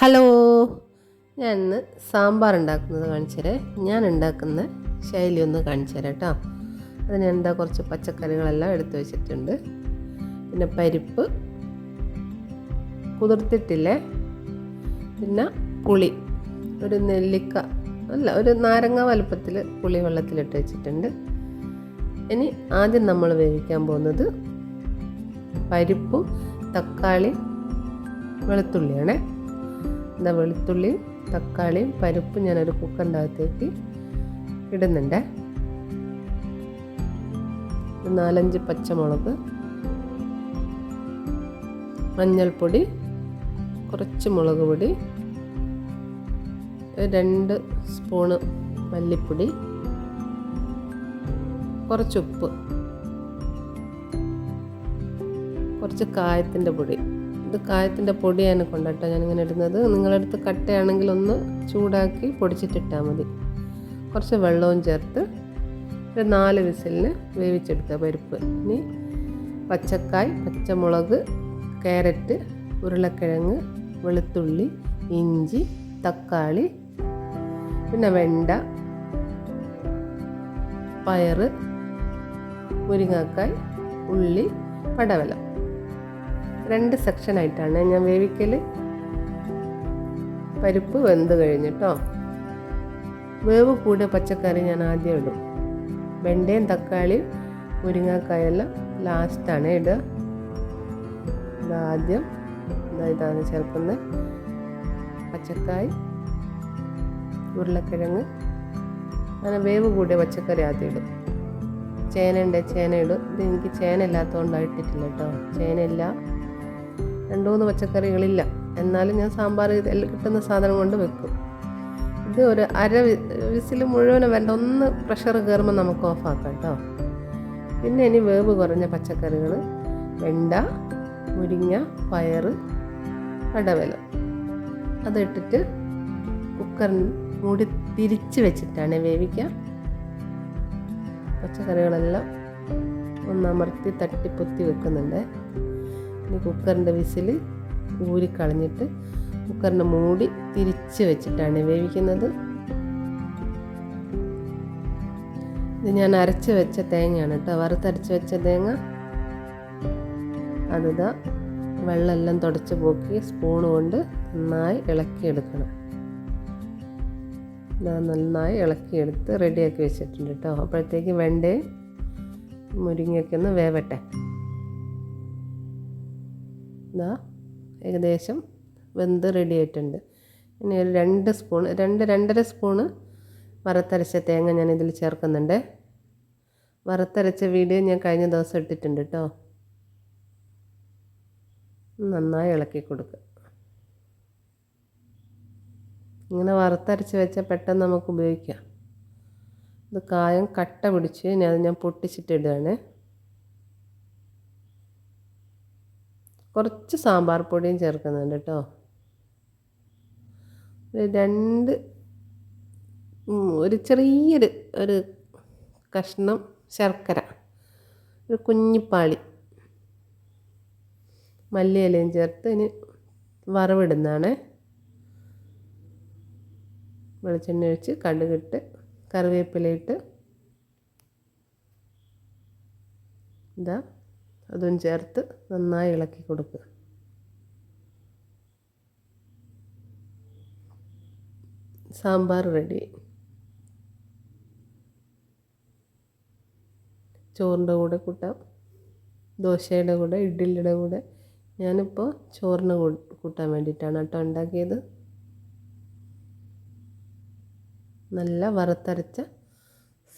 Hello. ഞാൻ ഇന്ന് സാമ്പാർ ഉണ്ടാക്കുന്നത് കാണിച്ചുതരാം. ഞാൻ ഉണ്ടാക്കുന്ന ശൈലി ഒന്ന് കാണിച്ചു തരാം കേട്ടോ അതിന് എന്താ കുറച്ച് പച്ചക്കറികളെല്ലാം എടുത്തു വെച്ചിട്ടുണ്ട്. പിന്നെ പരിപ്പ് കുതിർത്തിട്ടില്ലേ? പിന്നെ പുളി ഒരു നെല്ലിക്ക അല്ല ഒരു നാരങ്ങ വലുപ്പത്തിൽ പുളി വെള്ളത്തിലിട്ട് വെച്ചിട്ടുണ്ട്. ഇനി ആദ്യം നമ്മൾ വേവിക്കാൻ പോകുന്നത് പരിപ്പും തക്കാളി വെളുത്തുള്ളിയാണേ. എന്താ വെളുത്തുള്ളിയും തക്കാളിയും പരിപ്പും ഞാനൊരു കുക്കറിന്റെ അകത്തേക്ക് ഇടുന്നുണ്ട് നാലഞ്ച് പച്ചമുളക് മഞ്ഞൾപ്പൊടി കുറച്ച് മുളക് പൊടി രണ്ട് സ്പൂണ് മല്ലിപ്പൊടി കുറച്ച് ഉപ്പ് കുറച്ച് കായത്തിന്റെ പൊടി. ഇത് കായത്തിന്റെ പൊടിയാണ് കൊണ്ടിട്ടോ ഞാനിങ്ങനെ ഇടുന്നത്. നിങ്ങളടുത്ത് കട്ടയാണെങ്കിൽ ഒന്ന് ചൂടാക്കി പൊടിച്ചിട്ടിട്ടാൽ മതി. കുറച്ച് വെള്ളവും ചേർത്ത് ഒരു നാല് വിസിലിന് വേവിച്ചെടുക്കുക പരിപ്പ്. ഇനി പച്ചക്കായ് പച്ചമുളക് ക്യാരറ്റ് ഉരുളക്കിഴങ്ങ് വെളുത്തുള്ളി ഇഞ്ചി തക്കാളി പിന്നെ വെണ്ട പയറ് മുരിങ്ങാക്കായ് ഉള്ളി പടവലം. രണ്ട് സെക്ഷനായിട്ടാണ് ഞാൻ വേവിക്കൽ പരിപ്പ് വെന്ത് കഴിഞ്ഞിട്ടോ വേവ് കൂടിയ പച്ചക്കറി ഞാൻ ആദ്യം ഇടും. വെണ്ടയും തക്കാളിയും മുരിങ്ങാക്കായെല്ലാം ലാസ്റ്റാണ് ഇടുക. ഇതാദ്യം ഇതാണ് ചേർക്കുന്നത് പച്ചക്കായ് ഉരുളക്കിഴങ്ങ്. അങ്ങനെ വേവ് കൂടിയ പച്ചക്കറി ആദ്യം ഇടും. ചേനയുണ്ട് ചേന ഇടും. ഇത് എനിക്ക് ചേന ഇല്ലാത്തതുകൊണ്ടാണ് ഇട്ടിട്ടില്ല കേട്ടോ ചേനയില്ല രണ്ട് മൂന്ന് പച്ചക്കറികളില്ല. എന്നാലും ഞാൻ സാമ്പാർ കിട്ടുന്ന സാധനം കൊണ്ട് വെക്കും. ഇത് ഒരു അര വിസിൽ മുഴുവനും വേണ്ട ഒന്ന് പ്രഷർ കയറുമ്പോൾ നമുക്ക് ഓഫാക്കാം കേട്ടോ പിന്നെ ഇനി വേവ് കുറഞ്ഞ പച്ചക്കറികൾ വെണ്ട മുരിങ്ങ പയർ അടവല. അതിട്ടിട്ട് കുക്കറിന് മൂടി തിരിച്ച് വെച്ചിട്ടാണ് വേവിക്കുക പച്ചക്കറികളെല്ലാം ഒന്നമർത്തി തട്ടിപ്പൊത്തി വെക്കുന്നുണ്ട്. ഇനി കുക്കറിന്റെ വിസിൽ ഊരിക്കളഞ്ഞിട്ട് കുക്കറിന്റെ മൂടി തിരിച്ച് വെച്ചിട്ടാണ് വേവിക്കുന്നത്. ഇത് ഞാൻ അരച്ച് വെച്ച തേങ്ങയാണ് കേട്ടോ. വറുത്തരച്ച് വെച്ച തേങ്ങ. അതിതാ വെള്ളമെല്ലാം തുടച്ച് പോക്കി സ്പൂൺ കൊണ്ട് നന്നായി ഇളക്കിയെടുക്കണം. നന്നായി ഇളക്കിയെടുത്ത് റെഡിയാക്കി വെച്ചിട്ടുണ്ട് കേട്ടോ. അപ്പോഴത്തേക്ക് വെണ്ടയും മുരിങ്ങയൊക്കെ ഒന്ന് വേവട്ടെ. ഇതാ ഏകദേശം വെന്ത് റെഡി ആയിട്ടുണ്ട്. ഇനി ഒരു രണ്ട് സ്പൂൺ രണ്ട് രണ്ടര സ്പൂണ് വറുത്തരച്ച തേങ്ങ ഞാൻ ഇതിൽ ചേർക്കുന്നുണ്ട്. വറുത്തരച്ച വീഡിയോ ഞാൻ കഴിഞ്ഞ ദിവസം ഇട്ടിട്ടുണ്ട് കേട്ടോ നന്നായി ഇളക്കി കൊടുക്കുക ഇങ്ങനെ വറുത്തരച്ച് വെച്ചാൽ പെട്ടെന്ന് നമുക്ക് ഉപയോഗിക്കാം. ഇത് കായം കട്ട പിടിച്ച് ഞാൻ ഞാൻ പൊട്ടിച്ചിട്ടിടുകയാണ് കുറച്ച് സാമ്പാർ പൊടിയും ചേർക്കുന്നുണ്ട് കേട്ടോ. ഒരു രണ്ട് ഒരു ചെറിയൊരു ഒരു കഷ്ണം ശർക്കര ഒരു കുഞ്ഞിപ്പാളി മല്ലിയിലയും ചേർത്ത് ഇനി വറവിടുന്നതാണ്. വെളിച്ചെണ്ണ ഒഴിച്ച് കടുകിട്ട് കറിവേപ്പിലയിട്ട് ഇതാ അതും ചേർത്ത് നന്നായി ഇളക്കി കൊടുക്കുക. സാമ്പാർ റെഡി. ചോറിന്റെ കൂടെ കൂട്ടാം. ദോശയുടെ കൂടെ ഇഡ്ഡലിയുടെ കൂടെ. ഞാനിപ്പോൾ ചോറിന് കൂട്ടാൻ വേണ്ടിയിട്ടാണ് കേട്ടോ ഉണ്ടാക്കിയത്. നല്ല വറുത്തരച്ച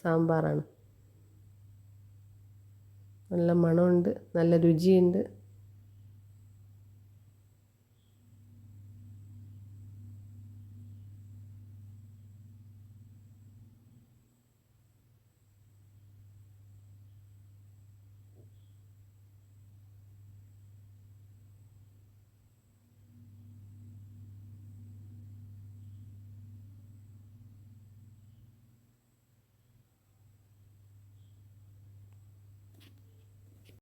സാമ്പാറാണ്. നല്ല മണമുണ്ട് നല്ല രുചിയുണ്ട്.